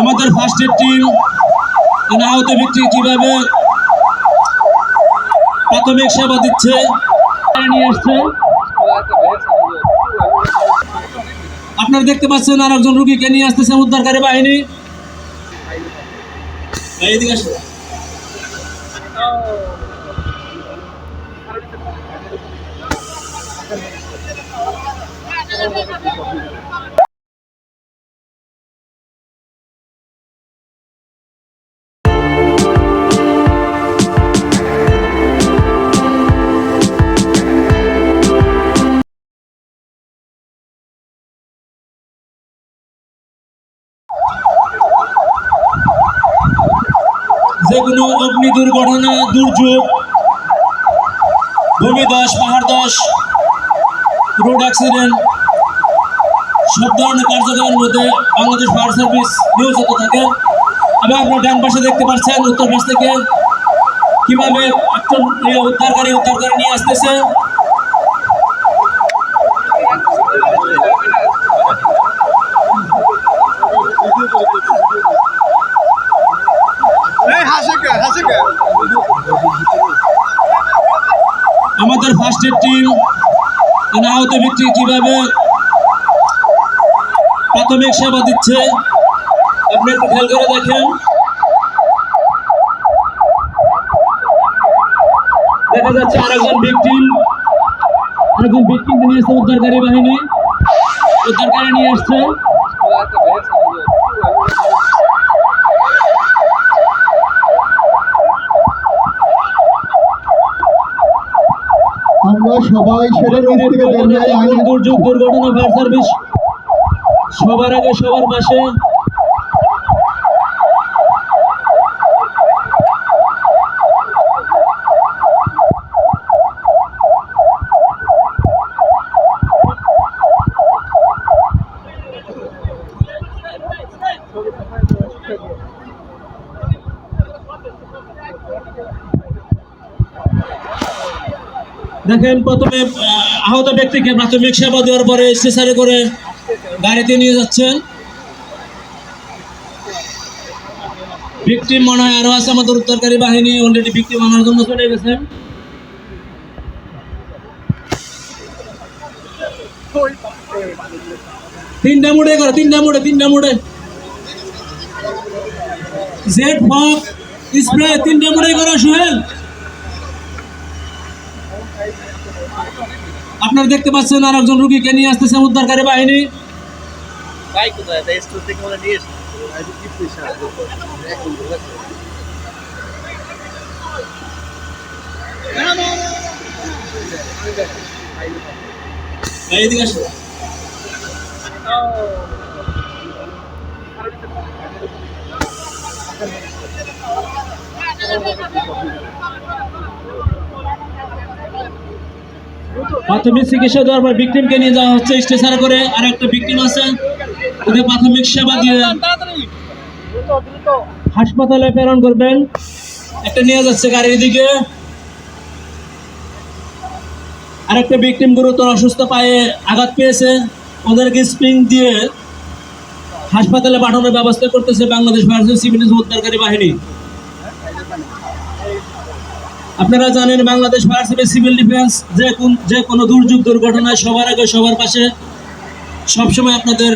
আমাদের first aid team আহত ব্যক্তি কীভাবে প্রাথমিক সেবা দিচ্ছে? আপনারা দেখতে পাচ্ছেন আর একজন রুগীকে নিয়ে আসতেছে উদ্ধারকারী বাহিনী। এইদিকে কোনো অগ্নি দুর্ঘটনা, দুর্যোগ। ভূমিধস পাহাড় দশ রোড অ্যাক্সিডেন্ট সব ধরনের কার্যক্রমের মধ্যে বাংলাদেশ ফায়ার সার্ভিস নিয়োজিত থাকে। আমি আপনার ডান পাশে দেখতে পাচ্ছেন, উত্তর পাশ থেকে কীভাবে একজন উদ্ধারকারী উদ্ধারকারী নিয়ে আসতেছে। আমাদের ফার্স্ট এড টিম আহত ব্যক্তি কীভাবে প্রাথমিক সেবা দিচ্ছে, আপনি একটু খেয়াল করে দেখেন। দেখা যাচ্ছে আরেকজন ভিকটিম আরেকজন ভিকটিম নিয়ে আসছে উদ্ধারকারী বাহিনী। উদ্ধারকারী নিয়ে আসছে। সবাই দুর্যোগ দুর্ঘটনা ফায়ার সার্ভিস সবার আগে সবার পাশে দেখেন প্রথমে আহত ব্যক্তিকে প্রাথমিক সেবা দেওয়ার পরে স্টেশনে করে গাড়িতে নিয়ে যাচ্ছেন। ভিকটিম মনে হয় আরও আছে আমাদের উদ্ধারকারী বাহিনী অলরেডি ভিকটিম আনার জন্য চলে গেছেন তিনটা মোড়ে করো তিনটা মোড়ে তিনটা মোড়ে। জেড ফক, স্প্রে, তিনটা মোড়ে করো সোহেল। আপনারা দেখতে পাচ্ছেন আর একজন রুগীকে নিয়ে আসতেছে উদ্ধারকারী বাহিনী। তাই স্টোর থেকে মনে নিয়ে এসে এইদিকে আসো প্রাথমিক চিকিৎসা দেওয়ার পর ভিকটিমকে নিয়ে যাওয়া হচ্ছে স্টেশনে করে আর একটা ভিকটিম আছে। ওদের প্রাথমিক সেবা দিয়ে হাসপাতালে প্রেরণ করবেন। একটা নিয়ে যাচ্ছে গাড়ির দিকে। আর একটা ভিকটিম গুরুতর অসুস্থ পায়ে আঘাত পেয়েছে। ওদেরকে স্প্রিং দিয়ে হাসপাতালে পাঠানোর ব্যবস্থা করতেছে বাংলাদেশ সার্ভিস সিভিল উদ্ধারকারী বাহিনী। আপনারা জানেন Bangladesh fire service civil defence যে কোন যে কোনো দুর্যোগ দুর্ঘটনায় সবার আগে সবার পাশে। সবসময় আপনাদের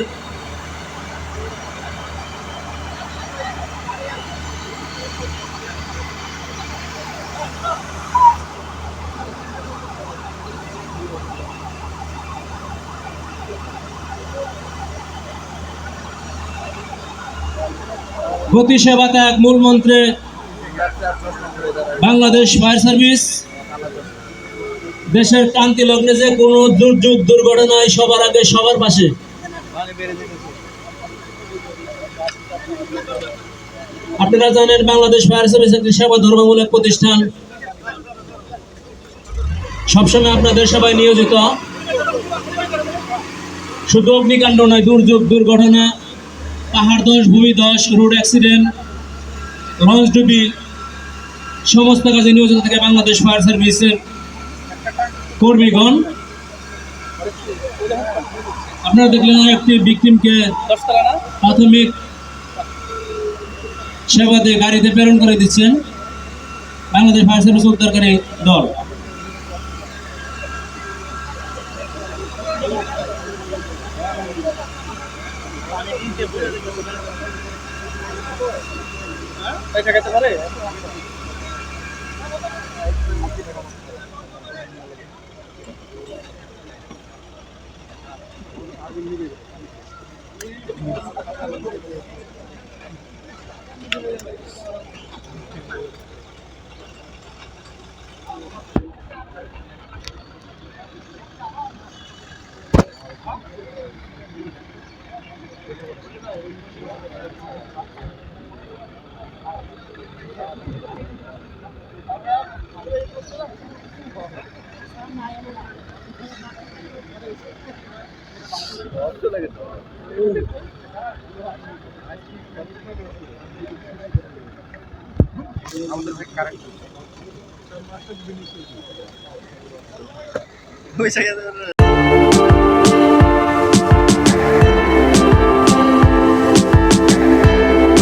গতি সেবা ত্যাগ মূল মন্ত্রে বাংলাদেশ ফায়ার সার্ভিস, দেশের ক্রান্তি লগ্নে যে কোনো দুর্যোগ, দুর্ঘটনায় সবার আগে সবার পাশে। আপনারা জানেন বাংলাদেশ ফায়ার সার্ভিস একটি সেবা ধর্মমূলক প্রতিষ্ঠান। সবসময় আপনাদের সবাই নিয়োজিত। শুধু অগ্নিকাণ্ড নয়, দুর্যোগ, দুর্ঘটনা, পাহাড় ধস ধস রোড অ্যাক্সিডেন্ট লঞ্চ ডুবি সমস্ত কাজে নিয়োজিত থাকে বাংলাদেশ ফায়ার সার্ভিসের কর্মীগণ। আপনারা দেখলেন একটি বিক্রিমকে প্রাথমিক সেবা দিয়ে গাড়িতে প্রেরণ করে দিচ্ছেন বাংলাদেশ ফায়ার সার্ভিস উদ্ধারকারী দল। পয়সা খেতে পয়সা খেতে পারে